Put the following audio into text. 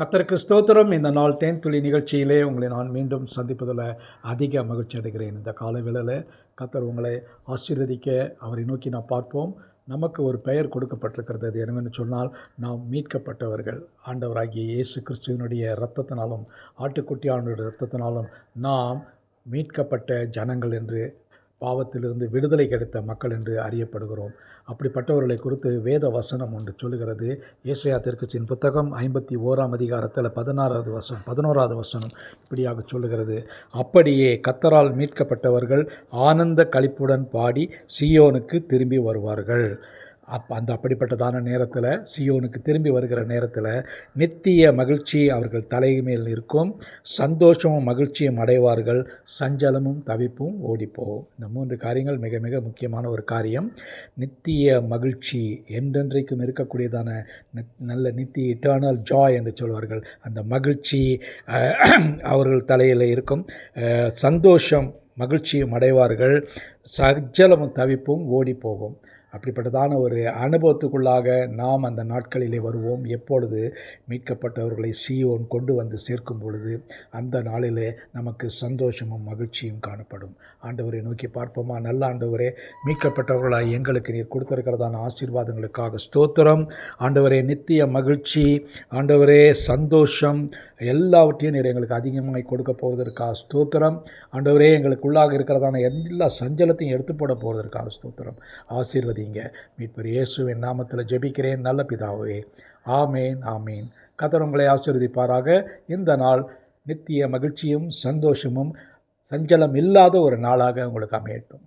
கத்தருக்கு ஸ்தோத்திரம். இந்த நாள் தேன் துளி நிகழ்ச்சியிலே உங்களை நான் மீண்டும் சந்திப்பதில் அதிக மகிழ்ச்சி அடைகிறேன். இந்த கால வேளையில் கத்தர் உங்களை ஆசீர்வதிக்க அவரை நோக்கி நான் பார்ப்போம். நமக்கு ஒரு பெயர் கொடுக்கப்பட்டிருக்கிறது. அது என்னவென்று சொன்னால் நாம் மீட்கப்பட்டவர்கள். ஆண்டவராகிய இயேசு கிறிஸ்துவனுடைய இரத்தத்தினாலும் ஆட்டுக்குட்டியானுடைய இரத்தத்தினாலும் நாம் மீட்கப்பட்ட ஜனங்கள் என்று பாவத்திலிருந்து விடுதலை கிடைத்த மக்கள் என்று அறியப்படுகிறோம். அப்படிப்பட்டவர்களை குறித்து வேத வசனம் ஒன்று சொல்லுகிறது. ஏசையா திருக்கட்சியின் புத்தகம் ஐம்பத்தி ஓராம் அதிகாரத்தில் பதினாறாவது வசனம் பதினோராவது வசனம் இப்படியாக சொல்லுகிறது. அப்படியே கத்தரால் மீட்கப்பட்டவர்கள் ஆனந்த கழிப்புடன் பாடி சியோனுக்கு திரும்பி வருவார்கள். அப் அந்த அப்படிப்பட்டதான நேரத்தில் சியோனுக்கு திரும்பி வருகிற நேரத்தில் நித்திய மகிழ்ச்சி அவர்கள் தலைமையில் இருக்கும் சந்தோஷமும் மகிழ்ச்சியும் அடைவார்கள். சஞ்சலமும் தவிப்பும் ஓடிப்போகும் இந்த மூன்று காரியங்கள் மிக மிக முக்கியமான ஒரு காரியம். நித்திய மகிழ்ச்சி என்றென்றைக்கும் இருக்கக்கூடியதான நல்ல நித்திய இட்டர்னல் ஜாய் என்று சொல்வார்கள். அந்த மகிழ்ச்சி அவர்கள் தலையில் இருக்கும். சந்தோஷம் மகிழ்ச்சியும் அடைவார்கள். சஞ்சலமும் தவிப்பும் ஓடி போகும் அப்படிப்பட்டதான ஒரு அனுபவத்துக்குள்ளாக நாம் அந்த நாட்களிலே வருவோம். எப்பொழுது மீட்கப்பட்டவர்களை சீயோன் கொண்டு வந்து சேர்க்கும் பொழுது அந்த நாளிலே நமக்கு சந்தோஷமும் மகிழ்ச்சியும் காணப்படும். ஆண்டவரை நோக்கி பார்ப்போமா? நல்ல ஆண்டவரே மீட்கப்பட்டவர்களாய் எங்களுக்கு நீர் கொடுத்திருக்கிறதான ஆசீர்வாதங்களுக்காக ஸ்தோத்திரம். ஆண்டவரே நித்திய மகிழ்ச்சி. ஆண்டவரே சந்தோஷம். எல்லாவற்றையும் நீர் எங்களுக்கு அதிகமாக கொடுக்க போவதற்காக ஸ்தோத்திரம். ஆண்டவரே எங்களுக்குள்ளாக இருக்கிறதான எல்லா சஞ்சலத்தையும் எடுத்து போட போவதற்காக ஸ்தோத்திரம். ஆசீர்வதிங்க மீட்பர் இயேசுவின் நாமத்தில் ஜெபிக்கிறேன். நல்ல பிதாவே ஆமேன் ஆமேன். கத்தர் உங்களை ஆசீர்வதிப்பாராக. இந்த நாள் நித்திய மகிழ்ச்சியும் சந்தோஷமும் சஞ்சலம் இல்லாத ஒரு நாளாக உங்களுக்கு அமையட்டும்.